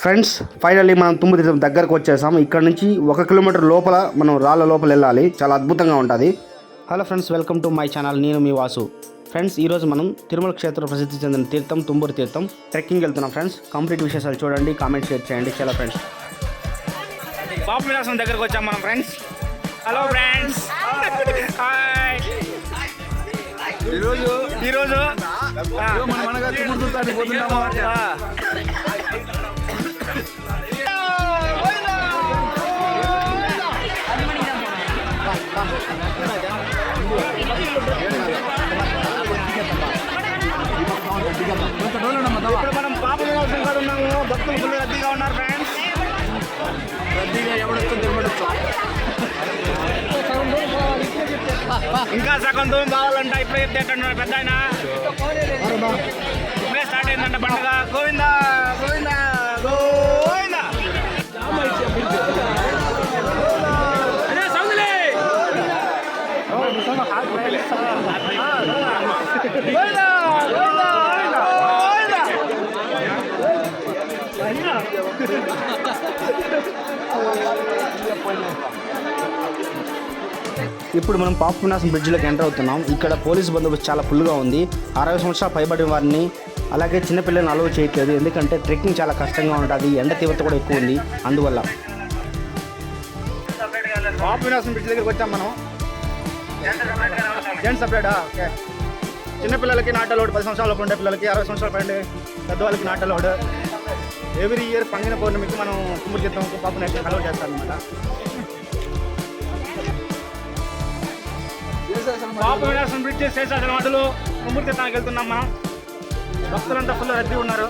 Friends finally మనం తుమ్ము తీర్థం దగ్గరకు వచ్చేసాం ఇక్కడ నుంచి ఒక కిలోమీటర్ లోపల మనం రాళ్ళ లోపల వెళ్ళాలి. చాలా అద్భుతంగా ఉంటుంది. Hello friends welcome to my channel నేను మీ వాసు. ఫ్రెండ్స్ ఈరోజు మనం తిరుమల క్షేత్ర ప్రసిద్ధి చెందిన తీర్థం తుంబూరు తీర్థం. ట్రెక్కింగ్ వెళ్తున్నాం ఫ్రెండ్స్ కంప్లీట్ విశేషాలు చూడండి కామెంట్ షేర్ చేయండి. చాలా ఫ్రెండ్స్ బాపు విలాసం దగ్గరకు వచ్చాం మనం ఫ్రెండ్స్ హలో ఫ్రెండ్స్ హాయ్ ఈరోజు ఈరోజు ఇప్పుడు మనం పాప నివాసం కాడ ఉన్నాము భక్తులు ఫుల్ రద్దీగా ఉన్నారు ఫ్రెండ్స్ ఇంకా సగం దూరం కావాలంట ఇప్పుడే చెప్తే పెద్ద ఆయన ఇప్పుడే స్టార్ట్ అయిందంట పండుగ గోవిందా. ఇప్పుడు మనం పాప వినాశం బ్రిడ్జ్లోకి ఎంటర్ అవుతున్నాం. ఇక్కడ పోలీస్ బందోబస్తు చాలా ఫుల్గా ఉంది. అరవై సంవత్సరాలు పైబడిన వారిని అలాగే చిన్నపిల్లల్ని అలవ్ చేయట్లేదు. ఎందుకంటే ట్రెక్కింగ్ చాలా కష్టంగా ఉంటుంది ఎండ తీవ్రత కూడా ఎక్కువ ఉంది. అందువల్ల. పాప వినాశం బ్రిడ్జ్ దగ్గరికి వచ్చాం మనం. జెంట్స్ సపరేటా ఓకే చిన్నపిల్లలకి నాట పది సంవత్సరాల లోపు ఉండే పిల్లలకి అరవై సంవత్సరాల పైన పెద్దవాళ్ళకి నాట లోడ్ ఎవ్రీ ఇయర్ పంగిన పౌర్ణమికి మనం తుమ్ముడు చిత్తం పాప నేషన్ అలౌ చేస్తాం అనమాట పాప విలాసం బ్రిడ్జ్ శేషాచల మాటలు తుమ్ముడు చిత్తానికి వెళ్తున్నాం మనం. భక్తులంతా ఫుల్ రద్దీ ఉన్నారు.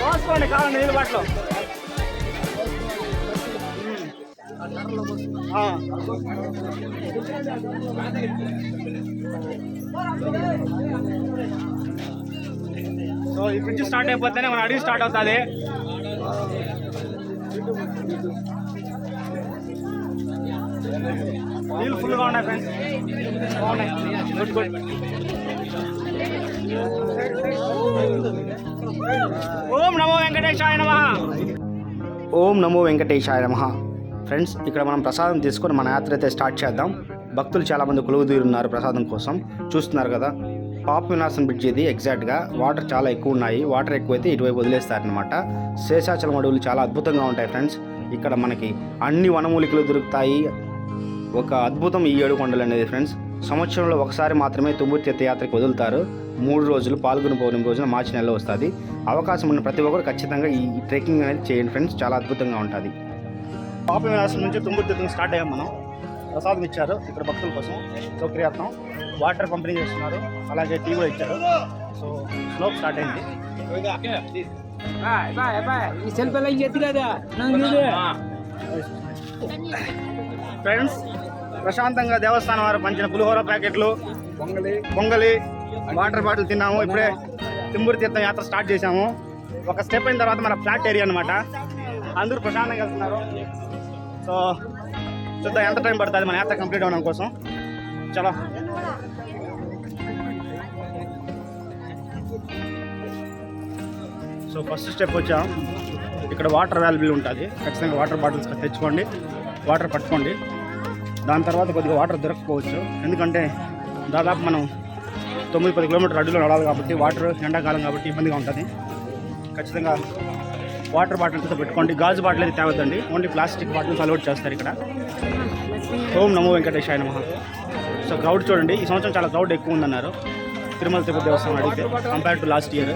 పోసుకోండి కావాలండి నీళ్ళు బాటలో సో ఈ బ్రిడ్జ్ స్టార్ట్ అయిపోతేనే మన అడిగి స్టార్ట్ అవుతుంది. నీళ్ళు ఫుల్గా ఉన్నాయి ఫ్రెండ్స్ బాగున్నాయి గుడ్ గుడ్ ఓం నమో వెంకటేశాయ నమ. ఓం నమో వెంకటేశాయ నమ. ఫ్రెండ్స్ ఇక్కడ మనం ప్రసాదం తీసుకొని మన యాత్ర అయితే స్టార్ట్ చేద్దాం. భక్తులు చాలామంది కొలువు ఉన్నారు ప్రసాదం కోసం. చూస్తున్నారు కదా పాప వినాశం బ్రిడ్జ్ ఇది ఎగ్జాక్ట్గా వాటర్ చాలా ఎక్కువ ఉన్నాయి. వాటర్ ఎక్కువైతే ఇటువైపు వదిలేస్తారనమాట శేషాచలం అడవులు చాలా అద్భుతంగా ఉంటాయి ఫ్రెండ్స్ ఇక్కడ మనకి అన్ని వనమూలికలు దొరుకుతాయి. ఒక అద్భుతం ఈ ఏడు కొండలు అనేది ఫ్రెండ్స్ సంవత్సరంలో ఒకసారి మాత్రమే తుమ్మూరు తీర్థయాత్రకు వదులుతారు. మూడు రోజులు పాల్గొని పౌర్ణమి రోజున మార్చి నెలలో వస్తుంది. అవకాశం ఉన్న ప్రతి ఒక్కరు ఖచ్చితంగా ఈ ట్రెక్కింగ్ అనేది చేయండి ఫ్రెండ్స్ చాలా అద్భుతంగా ఉంటుంది. పాప వినాశం నుంచి తుమ్మూరు తీర్థం స్టార్ట్ అయ్యాం మనం. ప్రసాదం ఇచ్చారు ఇక్కడ భక్తుల కోసం. సౌకర్యార్థం వాటర్ పంపిణీ చేస్తున్నారు. అలాగే టీ కూడా ఇచ్చారు. సో స్లోప్ స్టార్ట్ అయింది. ఫ్రెండ్స్ ప్రశాంతంగా దేవస్థానం వారు పంచిన పులిహోర ప్యాకెట్లు పొంగలి పొంగలి వాటర్ బాటిల్ తిన్నాము. ఇప్పుడే తిమ్మూరు తీర్థం యాత్ర స్టార్ట్ చేశాము. ఒక స్టెప్ అయిన తర్వాత మన ఫ్లాట్ ఏరియా అనమాట అందరూ ప్రశాంతంగా వెళ్తున్నారు. సో చూద్దాం ఎంత టైం పడుతుంది మన యాత్ర కంప్లీట్ అవ్వడం కోసం. చలో. సో ఫస్ట్ స్టెప్ వచ్చాం. ఇక్కడ వాటర్ అవైలబుల్ ఉంటుంది. ఖచ్చితంగా వాటర్ బాటిల్స్ తెచ్చుకోండి. వాటర్ పట్టుకోండి. దాని తర్వాత కొద్దిగా వాటర్ దొరకకపోవచ్చు. ఎందుకంటే దాదాపు మనం తొమ్మిది పది కిలోమీటర్ అడ్డులో నడాలి కాబట్టి వాటర్ ఎండాకాలం కాబట్టి ఇబ్బందిగా ఉంటుంది. ఖచ్చితంగా వాటర్ బాటిల్స్ పెట్టుకోండి. గాజు బాటిల్ అయితే తేవద్దండి. ఓన్లీ ప్లాస్టిక్ బాటిల్స్ అలౌట్ చేస్తారు ఇక్కడ. ఓం నమో వెంకటేశాయ నమ. సో క్రౌడ్ చూడండి. ఈ సంవత్సరం చాలా క్రౌడ్ ఎక్కువ ఉందన్నారు. తిరుమల తిరుపతి దేవస్థానం అడిగితే compare to last year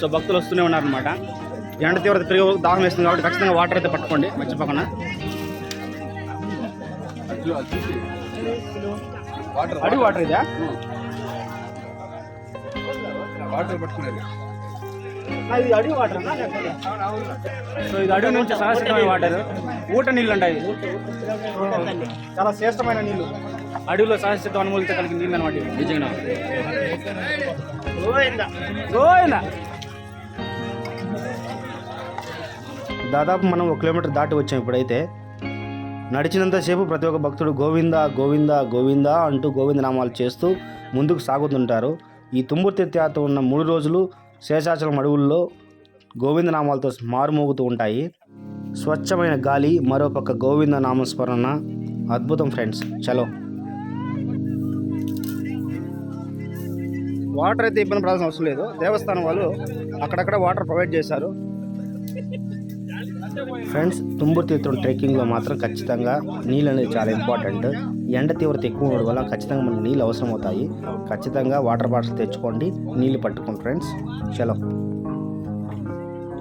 so భక్తులు వస్తూనే ఉన్నారనమాట ఎండ తీవ్రత పెరిగి దాహం వేస్తుంది కాబట్టి ఖచ్చితంగా వాటర్ అయితే పట్టుకోండి మర్చిపోకుండా. అడి వాటర్ ఇదా? వాటర్ పట్టుకునేది. ఇది అడవి వాటర్? సో ఇది అడవి నుంచి సహజమైన వాటర్. ఊట నీళ్ళు ఉంటాయి చాలా శ్రేష్టమైన నీళ్ళు. అడవిలో సహజసిద్ధ అనుమూలిత కలిగిన నీళ్ళు అనమాట. నిజంగా. గోవిందా. గోవిందా. దాదాపు మనం ఒక కిలోమీటర్ దాటి వచ్చాం ఇప్పుడైతే. నడిచినంతసేపు ప్రతి ఒక్క భక్తుడు గోవింద గోవింద గోవింద అంటూ గోవిందనామాలు చేస్తూ ముందుకు సాగుతుంటారు. ఈ తుమ్మూరు తీర్థయాత్ర ఉన్న మూడు రోజులు శేషాచలం అడవుల్లో గోవిందనామాలతో మారుమోగుతూ ఉంటాయి. స్వచ్ఛమైన గాలి మరోపక్క గోవింద నామస్మరణ. అద్భుతం ఫ్రెండ్స్. చలో. వాటర్ అయితే ఇబ్బంది పడాల్సిన అవసరం లేదు. దేవస్థానం వాళ్ళు అక్కడక్కడ వాటర్ ప్రొవైడ్ చేశారు. ఫ్రెండ్స్ తుంబూరు తీర్థం ట్రెక్కింగ్లో మాత్రం ఖచ్చితంగా నీళ్ళు అనేది చాలా ఇంపార్టెంట్. ఎండ తీవ్రత ఎక్కువ ఉండడం వల్ల ఖచ్చితంగా మనకు నీళ్ళు అవసరం అవుతాయి ఖచ్చితంగా వాటర్ బాటిల్స్ తెచ్చుకోండి నీళ్ళు పట్టుకోండి ఫ్రెండ్స్ చలో.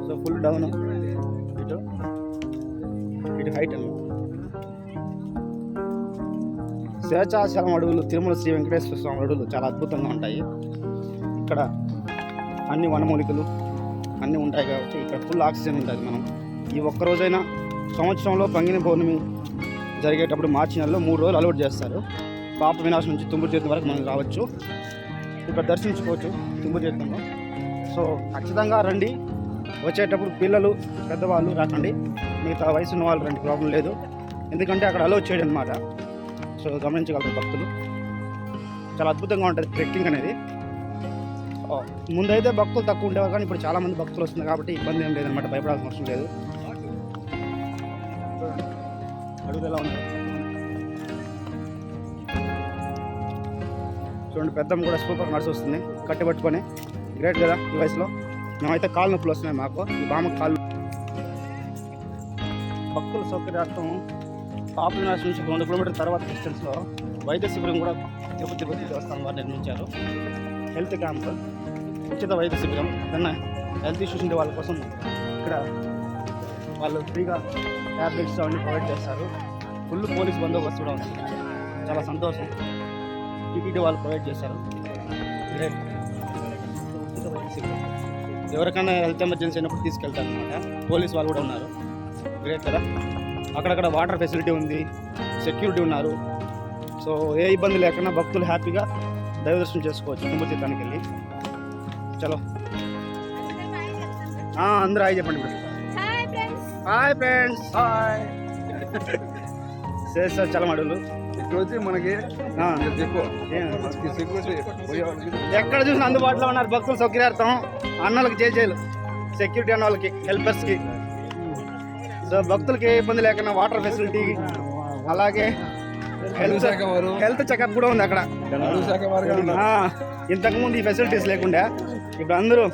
సో ఫుల్ డౌన్ ఇటు. ఇటు హైట్ శేషాచలం అడవులు తిరుమల శ్రీ వెంకటేశ్వర స్వామి అడవులు చాలా అద్భుతంగా ఉంటాయి. ఇక్కడ అన్ని వనమూలికలు అన్నీ ఉంటాయి కాబట్టి ఇక్కడ ఫుల్ ఆక్సిజన్ ఉంటుంది మనం ఈ ఒక్క రోజైనా సంవత్సరంలో పంగిని పౌర్ణమి జరిగేటప్పుడు మార్చి నెలలో మూడు రోజులు అలవాటు చేస్తారు. పాప వినాశం నుంచి తుమ్మూరు చేతి వరకు మనం రావచ్చు. ఇక్కడ దర్శించుకోవచ్చు తుమ్మూరు తీర్థంలో. సో ఖచ్చితంగా రండి. వచ్చేటప్పుడు పిల్లలు పెద్దవాళ్ళు రాకండి. మిగతా వయసు ఉన్న వాళ్ళు రండి ప్రాబ్లం లేదు. ఎందుకంటే అక్కడ అలౌ చేయడం అనమాట సో గమనించగలరు భక్తులు. చాలా అద్భుతంగా ఉంటుంది ట్రెక్కింగ్ అనేది. ముందైతే భక్తులు తక్కువ ఉండేవారు కానీ ఇప్పుడు చాలా మంది భక్తులు వస్తున్నారు కాబట్టి ఇబ్బంది ఏం లేదనమాట భయపడాల్సిన అవసరం లేదు. పరిస్థితి ఎలా ఉంది. చూడండి పెద్దమ్మ కూడా సూపర్ నడిచి వస్తుంది. కట్టి పట్టుకొని. గ్రేట్ కదా ఈ వయసులో? మేమైతే కాళ్ళు నొప్పులు వస్తున్నాయి మాకు. ఈ బామ్మ కాళ్ళు భక్తుల సౌకర్యార్థం పాపుల నాశనం నుంచి రెండు కిలోమీటర్ తర్వాత డిస్టెన్స్లో వైద్య శిబిరం కూడా తిరుపతి తిరుపతి దేవస్థానం వారు నిర్మించారు. హెల్త్ క్యాంప్ ఉచిత వైద్య శిబిరం నిన్న హెల్త్ ఇష్యూస్ ఉండే వాళ్ళ కోసం ఇక్కడ వాళ్ళు ఫ్రీగా ట్యాబ్లెట్స్ అవన్నీ ప్రొవైడ్ చేస్తారు ఫుల్ పోలీస్ బందోబస్తు కూడా ఉంది. చాలా సంతోషం. టీటీడీ వాళ్ళు ప్రొవైడ్ చేశారు. ఎవరికైనా హెల్త్ ఎమర్జెన్సీ అయినప్పుడు తీసుకెళ్తారు అనమాట పోలీస్ వాళ్ళు కూడా ఉన్నారు. గ్రేట్ కదా? అక్కడక్కడ వాటర్ ఫెసిలిటీ ఉంది. సెక్యూరిటీ ఉన్నారు. సో ఏ ఇబ్బంది లేకుండా భక్తులు హ్యాపీగా దైవ దర్శనం చేసుకోవచ్చు. కుంభతీర్థానికి వెళ్ళి. చలో. అందరూ హాయ్ చెప్పండి hi friends. Hi friends. Hi. Chalam అడుగులు ఇక్కడ వచ్చి మనకి ఎక్కడ చూసినా అందుబాటులో ఉన్నారు భక్తులు సౌకర్యార్థం. అన్నలకు చేసేలు సెక్యూరిటీ అన్న వాళ్ళకి హెల్పర్స్కి సో భక్తులకి ఏ ఇబ్బంది లేకుండా వాటర్ ఫెసిలిటీ అలాగే హెల్త్ చెకప్ కూడా ఉంది అక్కడ. ఇంతకుముందు ఈ ఫెసిలిటీస్ లేకుండా ఇప్పుడు అందరూ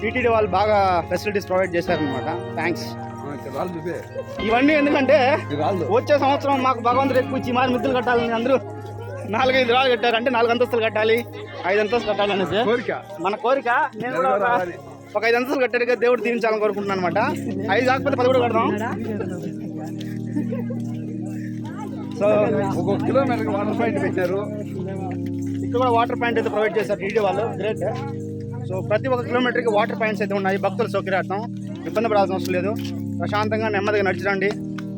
టీటీడీ వాళ్ళు బాగా ఫెసిలిటీస్ ప్రొవైడ్ చేశారనమాట థ్యాంక్స్ ఇవన్నీ ఎందుకంటే వచ్చే సంవత్సరం మాకు భగవంతుడు ఎక్కువ ఇచ్చి మారి ముద్దులు కట్టాలని అందరూ నాలుగైదు రాళ్ళు కట్టారు. అంటే నాలుగు అంతస్తులు కట్టాలి. ఐదు అంతస్తులు కట్టాలి అనేసి. కోరిక. మన కోరిక నేను కూడా ఒక-. ఒక ఐదు అంతస్తులు కట్టాడుగా దేవుడు దీవించాలని కోరుకుంటున్నాను అనమాట ఐదు కాకపోతే పది కూడా కడదాం. సో ఒక్కొక్క కిలోమీటర్కి వాటర్ పాయింట్ పెట్టారు. ఇక్కడ కూడా వాటర్ పాయింట్ అయితే ప్రొవైడ్ చేశారు టీడీ వాళ్ళు. గ్రేట్ సో ప్రతి ఒక్క కిలోమీటర్కి వాటర్ పాయింట్స్ అయితే ఉన్నాయి. భక్తుల సౌకర్యార్థం. ఇబ్బంది పడాల్సిన అవసరం లేదు. ప్రశాంతంగా నెమ్మదిగా నడిచిరండి.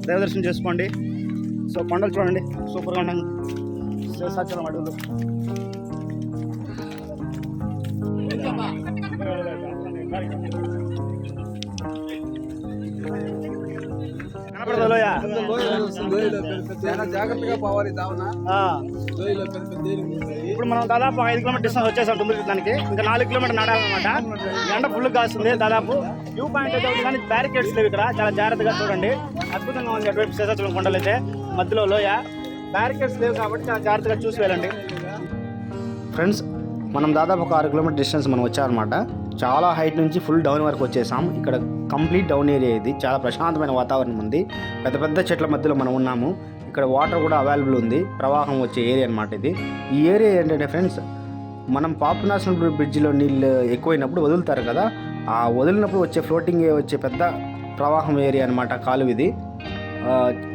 దేవదర్శనం చేసుకోండి. సో కొండలు చూడండి. సూపర్గా ఉన్నాయి శేషాచలం అడవులు. కనపడదా లోయ? జాగ్రత్తగా పోవాలి ఇప్పుడు మనం దాదాపు ఐదు కిలోమీటర్ డిస్టెన్స్ వచ్చేసాం తుమ్మిడి దానికి. ఇంకా నాలుగు కిలోమీటర్ నడాలన్నమాట ఎండ ఫుల్ కాస్తుంది దాదాపు. వ్యూ పాయింట్ అయితే కానీ బ్యారికేడ్స్ లేవు ఇక్కడ. చాలా జాగ్రత్తగా చూడండి. అద్భుతంగా ఉంది అటువైపు శేషాచలం కొండలు అయితే మధ్యలో లోయ. బ్యారికేడ్స్ లేవు కాబట్టి చాలా జాగ్రత్తగా చూసి వెళ్ళండి. ఫ్రెండ్స్ మనం దాదాపు ఒక ఆరు కిలోమీటర్ డిస్టెన్స్ మనం వచ్చామన్నమాట. చాలా హైట్ నుంచి ఫుల్ డౌన్ వరకు వచ్చేసాం. ఇక్కడ కంప్లీట్ డౌన్ ఏరియా ఇది. చాలా ప్రశాంతమైన వాతావరణం ఉంది. పెద్ద పెద్ద చెట్ల మధ్యలో మనం ఉన్నాము. ఇక్కడ వాటర్ కూడా అవైలబుల్ ఉంది. ప్రవాహం వచ్చే ఏరియా అనమాట ఇది. ఈ ఏరియా ఏంటంటే ఫ్రెండ్స్ మనం పాపు నేషనల్ బ్రిడ్జిలో నీళ్ళు ఎక్కువైనప్పుడు వదులుతారు కదా ఆ వదిలినప్పుడు వచ్చే ఫ్లోటింగ్ వచ్చే పెద్ద ప్రవాహం ఏరియా అనమాట కాలువ ఇది.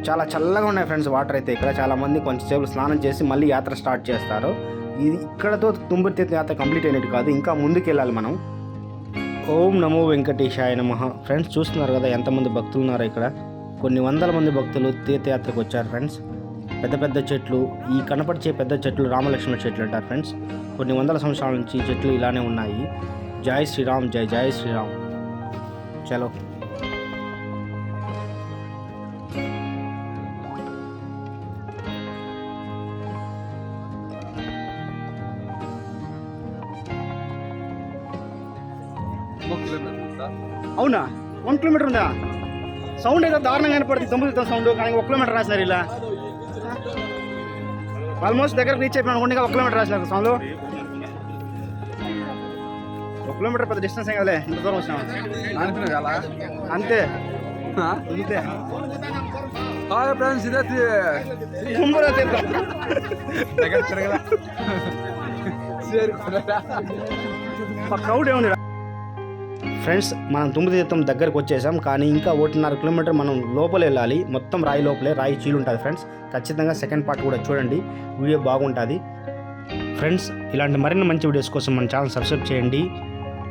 చాలా చల్లగా ఉన్నాయి ఫ్రెండ్స్ వాటర్ అయితే ఇక్కడ. చాలా మంది కొంచెంసేపు స్నానం చేసి మళ్ళీ యాత్ర స్టార్ట్ చేస్తారు. ఇది ఇక్కడతో తుమ్మూరు తీర్థ యాత్ర కంప్లీట్ అయినట్టు కాదు. ఇంకా ముందుకు వెళ్ళాలి మనం. ఓం నమో వెంకటేశాయ నమ. ఫ్రెండ్స్ చూస్తున్నారు కదా ఎంతమంది భక్తులు ఉన్నారు ఇక్కడ? కొన్ని వందల మంది భక్తులు తీర్థయాత్రకు వచ్చారు ఫ్రెండ్స్ పెద్ద పెద్ద చెట్లు ఈ కనపడిచే పెద్ద చెట్లు రామలక్ష్మణ చెట్లు అంటారు ఫ్రెండ్స్ కొన్ని వందల సంవత్సరాల నుంచి చెట్లు ఇలానే ఉన్నాయి. జై శ్రీరామ్ జై జై శ్రీరామ్. చలో. అవునా? వన్ కిలోమీటర్ ఉందా? సౌండ్ ఏదో దారుణంగా పడుతుంది తొమ్మిది సౌండ్ కానీ ఒక కిలోమీటర్ రాసినారు ఇలా. ఆల్మోస్ట్ దగ్గరకు రీచ్ అయిపోయినా అనుకోండి ఒక కిలోమీటర్ రాసినారు సౌండ్ ఒక కిలోమీటర్ పెద్ద డిస్టెన్స్ ఏం కదలే ఇంత దూరం వచ్చినాం. అంతే. అంతే. హాయ్ ఫ్రెండ్స్ ఇదే కుంభరా తీర్థం దగ్గర తిరగల. చేరుకున్నారా మా క్రౌడ్ ఏముంది ఫ్రెండ్స్ మనం తుమ్మిది దగ్గరకు వచ్చేసాం కానీ ఇంకా ఒకటిన్నర కిలోమీటర్ మనం లోపల వెళ్ళాలి. మొత్తం రాయి లోపలే రాయి చీలు ఉంటుంది ఫ్రెండ్స్. ఖచ్చితంగా సెకండ్ పార్ట్ కూడా చూడండి వీడియో బాగుంటుంది. ఫ్రెండ్స్ ఇలాంటి మరిన్ని మంచి వీడియోస్ కోసం మన ఛానల్ సబ్స్క్రైబ్ చేయండి.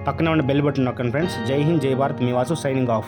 పక్కన ఉన్న బెల్ బటన్ నొక్కండి ఫ్రెండ్స్. జై హింద్ జై భారత్. మీ వాసు సైనింగ్ ఆఫ్.